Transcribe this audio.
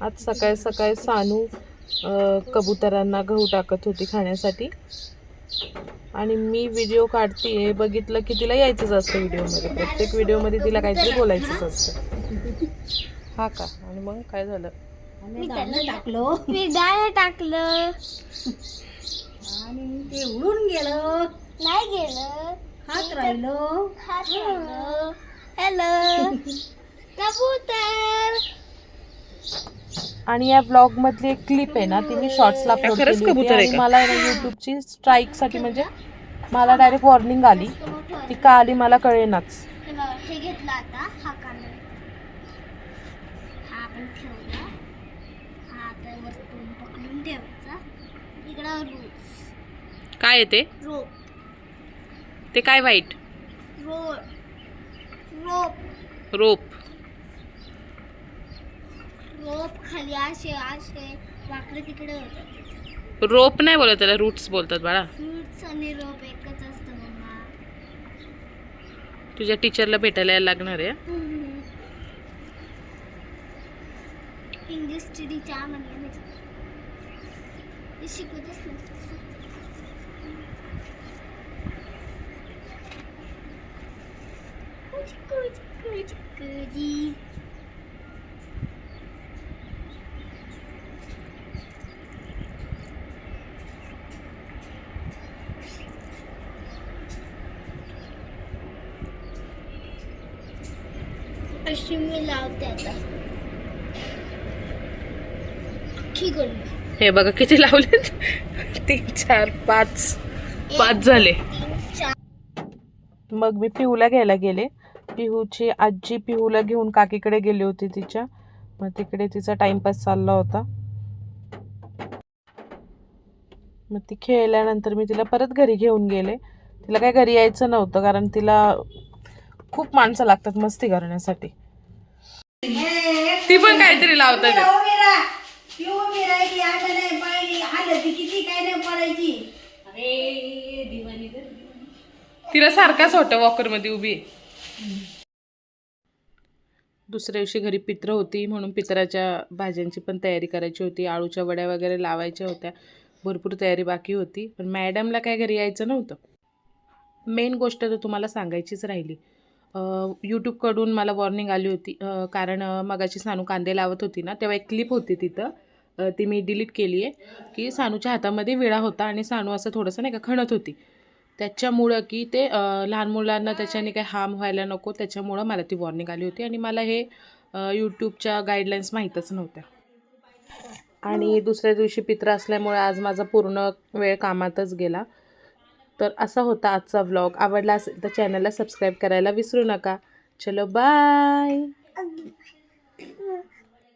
आज सकाळी सकाळी सानू कबुतरांना गहू टाकत होती खाण्यासाठी. आणि मी व्हिडिओ काढते बघितलं की तिला यायचंच असतं व्हिडिओमध्ये प्रत्येक व्हिडिओमध्ये तिला काहीतरी बोलायचंच असतं. हा का? आणि मग काय झालं? दाणं टाकलो. मी टाकलं. आणि ते उडून गेलं. नाही गेलं. खात राहिलो. खात हॅलो कबूतर. आणि या ब्लॉग मधली एक क्लिप आहे ना ती मी शॉर्ट्सला अपलोड खरंच केली होती कबूतर आहे आणि का? मला आहे ना युट्यूबची स्ट्राईकसाठी म्हणजे मला डायरेक्ट वॉर्निंग आली ती का आली मला कळेनाच. हे बघा, हे घेतलं आता हा कांदा हा आपण ठेवला हा आता वरतून पकडून ठेवायचा. इकडं रोप काय आहे ते? रोप. ते काय वाईट रोप. रोप. रोप खाली असे असे वाकडे तिकडे होतात रोप नाही बोलत त्याला रूट्स बोलतात बाळा. फ्रुट्स आणि रोप एकच असतं मम्मा तुझ्या टीचरला भेटायला यायला लागणार आहे इंग्लिश टीचर म्हणले ते शिकवतच नसतं चिकू. अशी मी लावते आता? अख्खी हे बघा किती लावलेत. तीन चार पाच. पाच झाले. मग मी पिहूला घ्यायला गेले. पिहूची आजी पिहूला घेऊन काकीकडे गेली होती तिच्या. मग तिकडे तिचा टाइमपास चालला होता. मग ती खेळल्यानंतर मी तिला परत घरी घेऊन गेले. तिला काय घरी यायचं नव्हतं कारण तिला खूप माणसं लागतात मस्ती करण्यासाठी. ती पण काहीतरी लावतात. उभी राहा. ती उभी राहिली आता नाही पाहिली. आलं ती किती काय नाही पडायची. अरे दिवाणी तिला सारखाच होता वॉकरमध्ये उभी. आहे. दुसऱ्या दिवशी घरी पित्र होती म्हणून पित्राच्या भाज्यांची पण तयारी करायची होती. आळूच्या वड्या वगैरे लावायच्या होत्या. भरपूर तयारी बाकी होती. पण मॅडमला काय घरी यायचं नव्हतं. मेन गोष्ट तर तुम्हाला सांगायचीच राहिली. यूट्यूबकडून मला वॉर्निंग आली होती. कारण अ, मगाची सानू कांदे लावत होती ना तेव्हा एक क्लिप होती तिथं. ती मी डिलीट केली आहे की सानूच्या हातामध्ये विळा होता आणि सानू असं थोडंसं नाही का खणत होती. त्याच्यामुळं की ते लहान मुलांना त्याच्याने काही हार्म व्हायला नको त्याच्यामुळं मला ती वॉर्निंग आली होती आणि मला हे यूट्यूबच्या गाईडलाईन्स माहीतच नव्हत्या. आणि दुसऱ्या दिवशी पित्र असल्यामुळे आज माझा पूर्ण वेळ कामातच गेला. तर असा होता आजचा व्लॉग आवडला असेल तर चॅनलला सबस्क्राईब करायला विसरू नका. चलो बाय